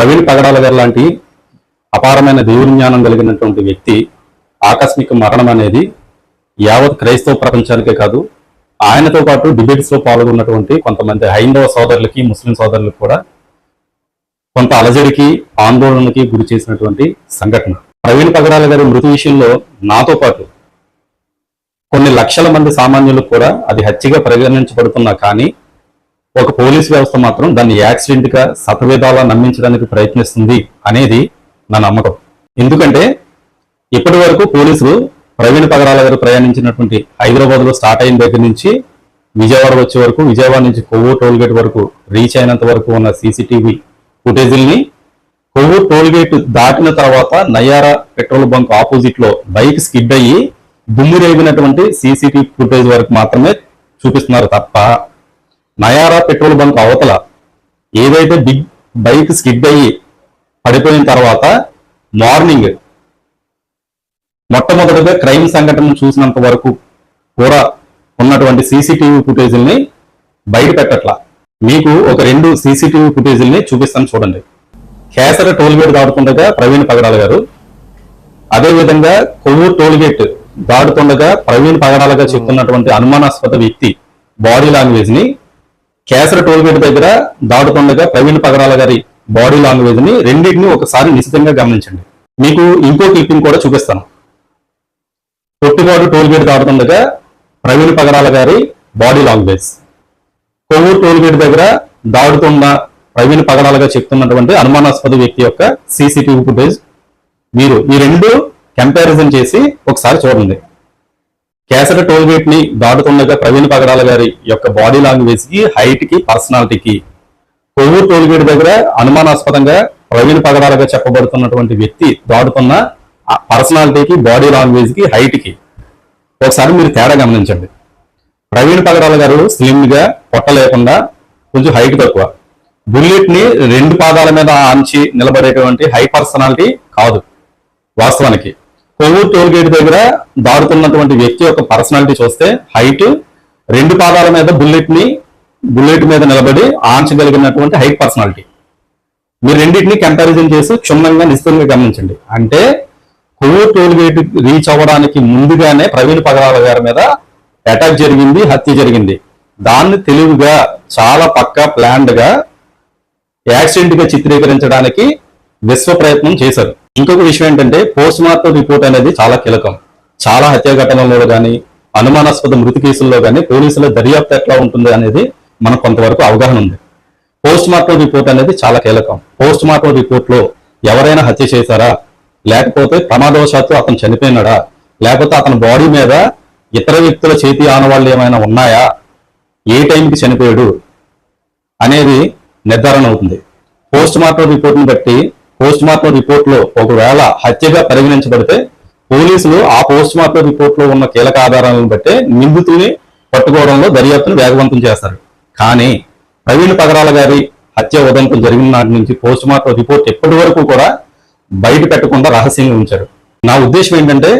ప్రవీణ్ పగడాల గారు లాంటి అపారమైన దేవుని జ్ఞానం కలిగినటువంటి వ్యక్తి ఆకస్మిక మరణం అనేది యావత్ క్రైస్తవ ప్రపంచానికే కాదు ఆయనతో పాటు డిబేట్స్లో పాల్గొన్నటువంటి కొంతమంది హైందవ సోదరులకి ముస్లిం సోదరులకు కూడా కొంత అలజడికి ఆందోళనకి గురి చేసినటువంటి సంఘటన. ప్రవీణ్ పగడాల గారి మృతి విషయంలో నాతో పాటు కొన్ని లక్షల మంది సామాన్యులకు కూడా అది హత్యగా పరిగణించబడుతున్నా కానీ ఒక పోలీస్ వ్యవస్థ మాత్రం దాన్ని యాక్సిడెంట్గా గా నమ్మించడానికి ప్రయత్నిస్తుంది అనేది నా నమ్మకం. ఎందుకంటే ఇప్పటి వరకు పోలీసులు ప్రవీణ్ పగడాల గారు ప్రయాణించినటువంటి హైదరాబాద్లో స్టార్ట్ అయిన దగ్గర నుంచి విజయవాడ వచ్చే వరకు విజయవాడ నుంచి కొవ్వూరు టోల్గేట్ వరకు రీచ్ అయినంత వరకు ఉన్న సీసీటీవీ ఫుటేజీల్ని కొవ్వూరు టోల్గేట్ దాటిన తర్వాత నయారా పెట్రోల్ బంక్ ఆపోజిట్లో బైక్ స్కిడ్ అయ్యి దుమ్ము రేగినటువంటి సీసీటీవీ ఫుటేజ్ వరకు మాత్రమే చూపిస్తున్నారు తప్ప నయారా పెట్రోల్ బంక్ అవతల ఏదైతే బిగ్ బైక్ స్కిడ్ అయ్యి పడిపోయిన తర్వాత మార్నింగ్ మొట్టమొదటిగా క్రైమ్ సంఘటన చూసినంత వరకు కూడా ఉన్నటువంటి సీసీటీవీ ఫుటేజీల్ని బయట పెట్టట్లా. మీకు ఒక రెండు సీసీటీవీ ఫుటేజీల్ని చూపిస్తాను చూడండి. కేసర టోల్గేట్ దాటుతుండగా ప్రవీణ్ పగడాల గారు అదే విధంగా కొవ్వూరు టోల్గేట్ దాటుతుండగా ప్రవీణ్ పగడాలుగా చెప్తున్నటువంటి అనుమానాస్పద వ్యక్తి బాడీ లాంగ్వేజ్ని కేసర టోల్గేట్ దగ్గర దాటుతుండగా ప్రవీణ్ పగడాల గారి బాడీ లాంగ్వేజ్ని రెండింటిని ఒకసారి నిశ్చితంగా గమనించండి. మీకు ఇంకో క్లిప్పింగ్ కూడా చూపిస్తాను. పొట్టిపాడు టోల్గేట్ దాటుతుండగా ప్రవీణ్ పగడాల గారి బాడీ లాంగ్వేజ్. కొవ్వూరు టోల్గేట్ దగ్గర దాడుతున్న ప్రవీణ్ పగడాలుగా చెప్తున్నటువంటి అనుమానాస్పద వ్యక్తి యొక్క సీసీటీవీ ఫుటేజ్ మీరు ఈ రెండు కంపారిజన్ చేసి ఒకసారి చూడండి. కేసర టోల్ గేట్ని దాటుతుండగా ప్రవీణ్ పగడాల గారి యొక్క బాడీ లాంగ్వేజ్కి హైట్కి పర్సనాలిటీకి కొవ్వూరు టోల్ గేట్ దగ్గర అనుమానాస్పదంగా ప్రవీణ్ పగడాలుగా చెప్పబడుతున్నటువంటి వ్యక్తి దాటుతున్న పర్సనాలిటీకి బాడీ లాంగ్వేజ్కి హైట్కి. ఒకసారి మీరు తేడా గమనించండి. ప్రవీణ్ పగడాల గారు స్లిమ్గా పొట్ట లేకుండా కొంచెం హైట్ తక్కువ. బుల్లెట్ని రెండు పాదాల మీద ఆంచి నిలబడేటువంటి హై పర్సనాలిటీ కాదు వాస్తవానికి. కొవ్వూరు టోల్ గేట్ దగ్గర దాడుతున్నటువంటి వ్యక్తి యొక్క పర్సనాలిటీ చూస్తే హైట్ రెండు పాదాల మీద బుల్లెట్ని బుల్లెట్ మీద నిలబడి ఆంచగలిగినటువంటి హైట్ పర్సనాలిటీ. మీరు రెండింటిని కంపారిజన్ చేసి క్షుణ్ణంగా నిశ్చితంగా గమనించండి. అంటే కొవ్వూరు టోల్ గేట్ రీచ్ అవ్వడానికి ముందుగానే ప్రవీణ్ పగడాల గారి మీద అటాక్ జరిగింది హత్య జరిగింది. దాన్ని తెలివిగా చాలా పక్కా ప్లాన్డ్గా యాక్సిడెంట్గా చిత్రీకరించడానికి విశ్వ ప్రయత్నం చేశారు. ఇంకొక విషయం ఏంటంటే పోస్ట్ మార్టం రిపోర్ట్ అనేది చాలా కీలకం. చాలా హత్య ఘటనల్లో కానీ అనుమానాస్పద మృతి కేసుల్లో కానీ పోలీసుల దర్యాప్తు ఎట్లా ఉంటుంది అనేది మనకు కొంతవరకు అవగాహన ఉంది. పోస్ట్ మార్టం రిపోర్ట్ అనేది చాలా కీలకం. పోస్ట్ మార్టం రిపోర్ట్లో ఎవరైనా హత్య చేశారా? లేకపోతే ప్రమాదవశాత్తు అతను చనిపోయినాడా? లేకపోతే అతని బాడీ మీద ఇతర వ్యక్తుల చేతి ఆనవాళ్ళు ఏమైనా ఉన్నాయా? ఏ టైంకి చనిపోయాడు? అనేది నిర్ధారణ అవుతుంది. పోస్ట్ మార్టం రిపోర్ట్ని బట్టి పోస్ట్ మార్టం రిపోర్ట్లో ఒకవేళ హత్యగా పరిగణించబడితే పోలీసులు ఆ పోస్ట్ మార్టం రిపోర్ట్లో ఉన్న కీలక ఆధారాలను బట్టే నిందితుల్ని పట్టుకోవడంలో దర్యాప్తును వేగవంతం చేస్తారు. కానీ ప్రవీణ్ పగరాల గారి హత్య ఉదంతం జరిగిన నాటి నుంచి పోస్ట్ మార్టం రిపోర్ట్ ఎప్పటి వరకు కూడా బయట పెట్టకుండా రహస్యంగా ఉంచారు. నా ఉద్దేశం ఏంటంటే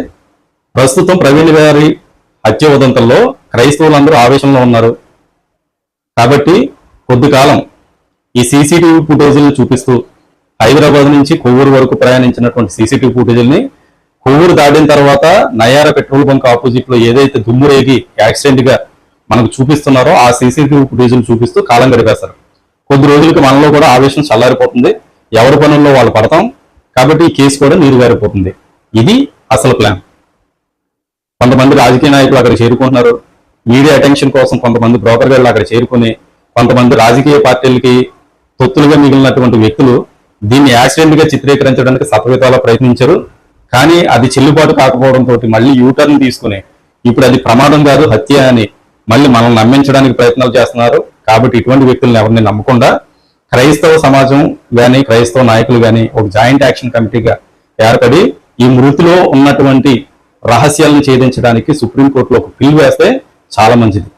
ప్రస్తుతం ప్రవీణ్ గారి హత్య ఉదంతంలో క్రైస్తవులందరూ ఆవేశంలో ఉన్నారు. కాబట్టి కొద్ది కాలం ఈ సీసీటీవీ ఫుటేజీలను చూపిస్తూ హైదరాబాద్ నుంచి కొవ్వూరు వరకు ప్రయాణించినటువంటి సీసీటీవీ ఫుటేజీల్ని కొవ్వూరు దాటిన తర్వాత నయార పెట్రోల్ బంక్ ఆపోజిట్లో ఏదైతే దుమ్ము రేగి యాక్సిడెంట్గా మనకు చూపిస్తున్నారో ఆ సీసీటీవీ ఫుటేజీలు చూపిస్తూ కాలం గడిపేస్తారు కొద్ది రోజులకి మనలో కూడా ఆవేశం చల్లారిపోతుంది. ఎవరి పనుల్లో వాళ్ళు పడతాం. కాబట్టి ఈ కేసు కూడా నీరుగారిపోతుంది. ఇది అసలు ప్లాన్. కొంతమంది రాజకీయ నాయకులు అక్కడ చేరుకుంటున్నారు. మీడియా అటెన్షన్ కోసం కొంతమంది బ్రోకర్ గారు అక్కడ చేరుకుని కొంతమంది రాజకీయ పార్టీలకి తొత్తులుగా మిగిలినటువంటి వ్యక్తులు దీన్ని యాక్సిడెంట్గా చిత్రీకరించడానికి సతవితాల ప్రయత్నించారు. కానీ అది చెల్లుబాటు కాకపోవడంతో మళ్ళీ యూటర్న్ తీసుకుని ఇప్పుడు అది ప్రమాదం కాదు హత్య అని మళ్ళీ మనల్ని నమ్మించడానికి ప్రయత్నాలు చేస్తున్నారు. కాబట్టి ఇటువంటి వ్యక్తులను ఎవరిని నమ్మకుండా క్రైస్తవ సమాజం కానీ క్రైస్తవ నాయకులు కానీ ఒక జాయింట్ యాక్షన్ కమిటీగా ఏర్పడి ఈ మృతిలో ఉన్నటువంటి రహస్యాలను ఛేదించడానికి సుప్రీంకోర్టులో ఒక పిల్ వేస్తే చాలా మంచిది.